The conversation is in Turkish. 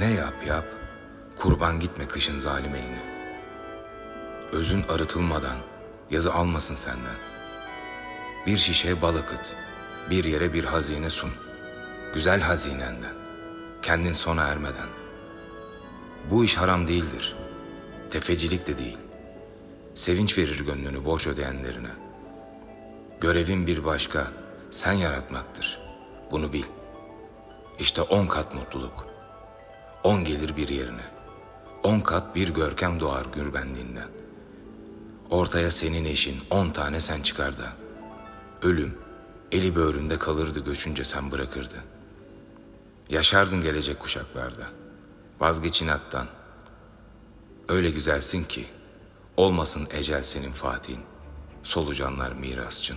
Ne yap yap, kurban gitme kışın zalim eline. Özün arıtılmadan yazı almasın senden. Bir şişeye bal akıt, bir yere bir hazine sun. Güzel hazinenden, kendin sona ermeden. Bu iş haram değildir, tefecilik de değil. Sevinç verir gönlünü boş ödeyenlerine. Görevin bir başka, sen yaratmaktır. Bunu bil. İşte on kat mutluluk. On gelir bir yerine. On kat bir görkem doğar gürbenliğinden. Ortaya senin eşin on tane sen çıkar da. Ölüm eli böğründe kalırdı göçünce sen bırakırdı. Yaşardın gelecek kuşaklarda. Vazgeç inattan. Öyle güzelsin ki olmasın ecel senin Fatih'in. Solucanlar mirasçın.